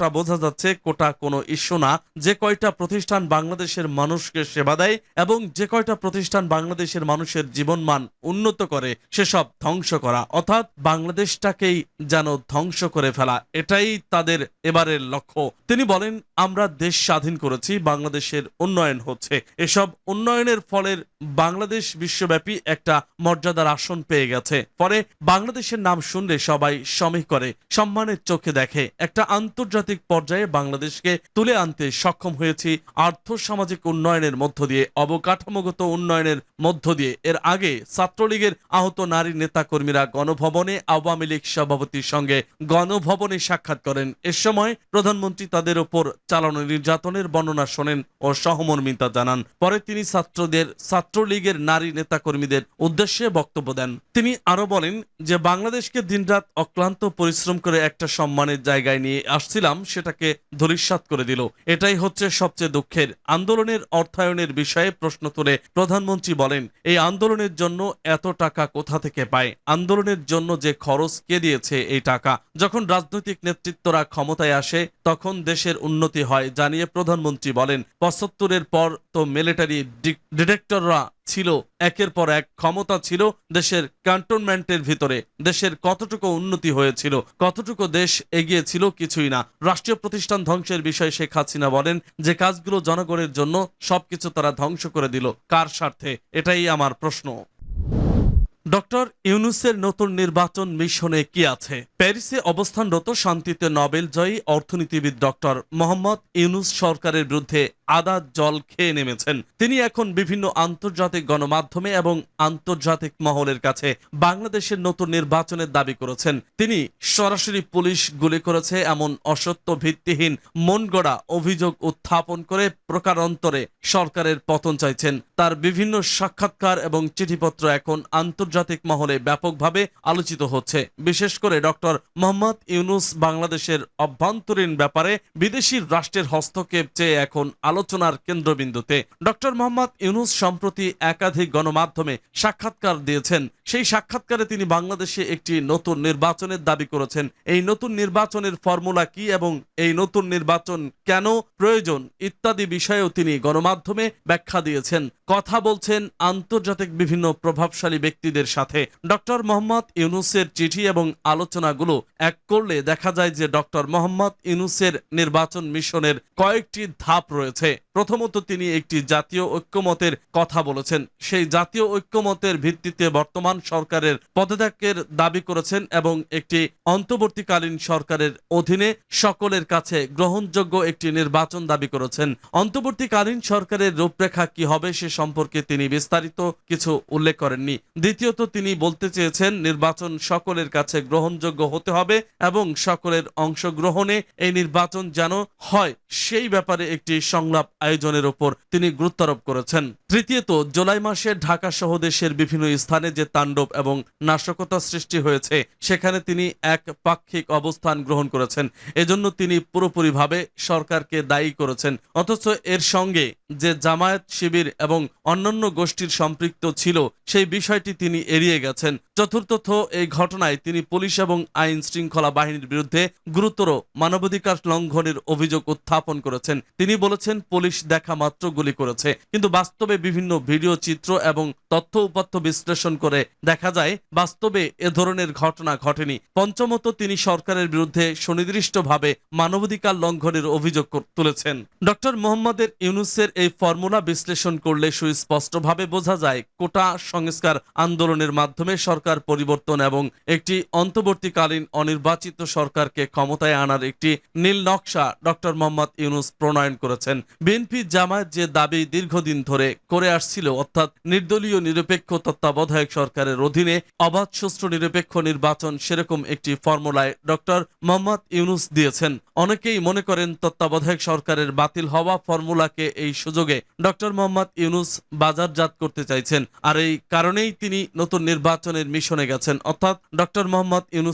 ব্যাপারটা বোঝা যাচ্ছে, কোটা কোনো ইস্যু না। যে কয়টা প্রতিষ্ঠান বাংলাদেশের মানুষকে সেবা দেয় এবং যে কয়টা প্রতিষ্ঠান বাংলাদেশের মানুষের জীবনমান উন্নত করে, সেসব ধ্বংস করা। অর্থাৎ বাংলাদেশটাকেই যেন ধ্বংস করে ফেলা, এটাই তাদের এবারের লক্ষ্য। তিনি বলেন, আমরা দেশ স্বাধীন করেছি, বাংলাদেশের উন্নয়ন হচ্ছে। এসব উন্নয়নের ফলের বাংলাদেশ বিশ্বব্যাপী একটা মর্যাদার আসন পেয়ে গেছে। পরে বাংলাদেশের নাম শুনলে সবাই সমীহ করে, সম্মানের চোখে দেখে। একটা আন্তর্জাতিক পর্যায়ে বাংলাদেশকে তুলে আনতে সক্ষম হয়েছি আর্থ সামাজিক উন্নয়নের মধ্য দিয়ে, অবকাঠামোগত উন্নয়নের মধ্য দিয়ে। এর আগে ছাত্রলীগের আহত নারী নেতাকর্মীরা গণভবনে আওয়ামী লীগ সভাপতির সঙ্গে গণভবনে সাক্ষাৎ করেন। এ সময় প্রধানমন্ত্রী তাদের ওপর চালানো নির্যাতনের বর্ণনা শোনেন ও সহমর্মিতা জানান। পরে তিনি ছাত্রদের, ছাত্রলীগের নারী নেতাকর্মীদের উদ্দেশ্যে বক্তব্য দেন। তিনি আরও বলেন যে, বাংলাদেশকে দিনরাত অক্লান্ত পরিশ্রম করে একটা সম্মানের জায়গায় নিয়ে আসছিলাম। সেটাকে ধরিস্বাত করে দিল। এটাই হচ্ছে সবচেয়ে দুঃখের। আন্দোলনের অর্থায়নের বিষয়ে প্রশ্ন তুলে প্রধানমন্ত্রী বলেন, এই আন্দোলনের জন্য এত টাকা কোথা থেকে পায়? আন্দোলনের জন্য যে খরচ কে দিয়েছে এই টাকা? যখন রাজনৈতিক নেতৃত্বরা ক্ষমতায় আসে, তখন দেশের উন্নতি হয়, জানিয়ে প্রধানমন্ত্রী বলেন, পঁচাত্তরের পর তো মিলিটারি ডিরেক্টররা ছিল, একের পর এক ক্ষমতা ছিল দেশের ক্যান্টনমেন্টের ভিতরে। দেশের কতটুকু উন্নতি হয়েছিল, কতটুকু দেশ এগিয়েছিল কিছুই না। রাষ্ট্রীয় প্রতিষ্ঠান ধ্বংসের বিষয়ে শেখ হাসিনা বলেন যে, কাজগুলো জনগণের জন্য সবকিছু তারা ধ্বংস করে দিল। কার স্বার্থে? এটাই আমার প্রশ্ন। ডক্টর ইউনুসের নতুন নির্বাচন মিশনে কি আছে? প্যারিসে অবস্থানরত শান্তিতে নোবেল জয়ী অর্থনীতিবিদ ডক্টর মোহাম্মদ ইউনুস সরকারের বিরুদ্ধে আদা জল খেয়ে নেমেছেন। তিনি এখন বিভিন্ন আন্তর্জাতিক গণমাধ্যমে এবং আন্তর্জাতিক মহলের কাছে বাংলাদেশের নতুন নির্বাচনের দাবি করেছেন। তিনি সরাসরি পুলিশ গুলি করেছে এমন অসত্য ভিত্তিহীন মনগড়া অভিযোগ উত্থাপন করে প্রকারান্তরে সরকারের পতন চাইছেন। তার বিভিন্ন সাক্ষাৎকার এবং চিঠিপত্র এখন আন্তর্জাতিক মহলে ব্যাপকভাবে আলোচিত হচ্ছে। বিশেষ করে ডক্টর মোহাম্মদ ইউনুস বাংলাদেশের অভ্যন্তরীণ ব্যাপারে বিদেশি রাষ্ট্রের হস্তক্ষেপ চেয়ে এখন আলোচনার কেন্দ্রবিন্দুতে ডক্টর মোহাম্মদ ইউনুস সম্প্রতি একাধিক গণমাধ্যমে সাক্ষাৎকার দিয়েছেন। সেই সাক্ষাৎকারে তিনি বাংলাদেশে একটি নতুন নির্বাচনের দাবি করেছেন। এই নতুন নির্বাচনের ফর্মুলা কি এবং এই নতুন নির্বাচন কেন প্রয়োজন ইত্যাদি বিষয়েও তিনি গণমাধ্যমে ব্যাখ্যা দিয়েছেন। কথা বলছেন আন্তর্জাতিক বিভিন্ন প্রভাবশালী ব্যক্তিদের সাথে। ডক্টর মোহাম্মদ ইউনুসের চিঠি এবং আলোচনাগুলো এক করলে দেখা যায় যে ডক্টর মোহাম্মদ ইউনুসের নির্বাচন মিশনের কয়েকটি ধাপ রয়েছে। প্রথমত তিনি একটি জাতীয় ঐক্যমতের কথা বলেছেন। সেই জাতীয় ঐক্যমতের ভিত্তিতে বর্তমান সরকারের পদত্যাগের দাবি করেছেন এবং একটি অন্তর্বর্তীকালীন সরকারের অধীনে সকলের কাছে গ্রহণযোগ্য একটি নির্বাচন দাবি করেছেন। অন্তর্বর্তীকালীন সরকারের রূপরেখা কি হবে সে সম্পর্কে তিনি বিস্তারিত কিছু উল্লেখ করেননি। দ্বিতীয়ত তিনি বলতে চেয়েছেন, নির্বাচন সকলের কাছে গ্রহণযোগ্য হতে হবে এবং সকলের অংশগ্রহণে এই নির্বাচন যেন হয়, সেই ব্যাপারে একটি সংলাপ আয়োজনের ওপর তিনি গুরুত্ব আরোপ করেছেন তৃতীয়ত, জুলাই মাসে ঢাকা সহ দেশের বিভিন্ন স্থানে যে তাণ্ডব এবং নাশকতা সৃষ্টি হয়েছে, সেখানে তিনি এক পাক্ষিক অবস্থান গ্রহণ করেছেন। এজন্য তিনি পুরোপুরিভাবে সরকারকে দায়ী করেছেন। অথচ এর সঙ্গে যে জামায়াত শিবির এবং অন্যান্য গোষ্ঠীর সম্পৃক্ত ছিল, সেই বিষয়টি তিনি এড়িয়ে গেছেন। চতুর্থত, এই ঘটনায় তিনি পুলিশ এবং আইন শৃঙ্খলা বাহিনীর বিরুদ্ধে গুরুতর মানবাধিকার লঙ্ঘনের অভিযোগ উত্থাপন করেছেন। তিনি বলেছেন, পুলিশ দেখা মাত্র গুলি করেছে। কিন্তু বাস্তবে বিভিন্ন ভিডিও চিত্র এবং তথ্য উপাত্য বিশ্লেষণ করে দেখা যায়, বাস্তবে এ ধরনের ঘটনা ঘটেনি। পঞ্চমত, তিনি সরকারের বিরুদ্ধে সুনির্দিষ্টভাবে মানবাধিকার লঙ্ঘনের অভিযোগ তুলেছেন। ডক্টর মোহাম্মদের ইউনুসের এই ফর্মুলা বিশ্লেষণ করলে সুস্পষ্টভাবে বোঝা যায়, কোটা সংস্কার আন্দোলনের মাধ্যমে সরকার পরিবর্তন এবং একটি অন্তর্বর্তীকালীন অনির্বাচিত সরকারকে ক্ষমতায় আনার একটি নীল নকশা ডক্টর মোহাম্মদ ইউনুস প্রণয়ন করেছেন। বিএনপি জামায়াত যে দাবি দীর্ঘদিন ধরে করে আসছিল, অর্থাৎ নির্দলীয় নিরপেক্ষ তত্ত্বাবধায়ক সরকারের অধীনে অবাধ, সুষ্ঠু, নিরপেক্ষ নির্বাচন সেরকম একটি ফর্মুলায় ডক্টর মোহাম্মদ ইউনুস দিয়েছেন। অনেকেই মনে করেন তত্ত্বাবধায়ক সরকারের বাতিল হওয়া ফর্মুলাকে এই সুযোগে ডক্টর মোহাম্মদ ইউনুস বাজারজাত করতে চাইছেন। আর এই কারণেই তিনি নতুন নির্বাচনের মিশনে গেছেন। অর্থাৎ ডক্টর মোহাম্মদ ইউনুস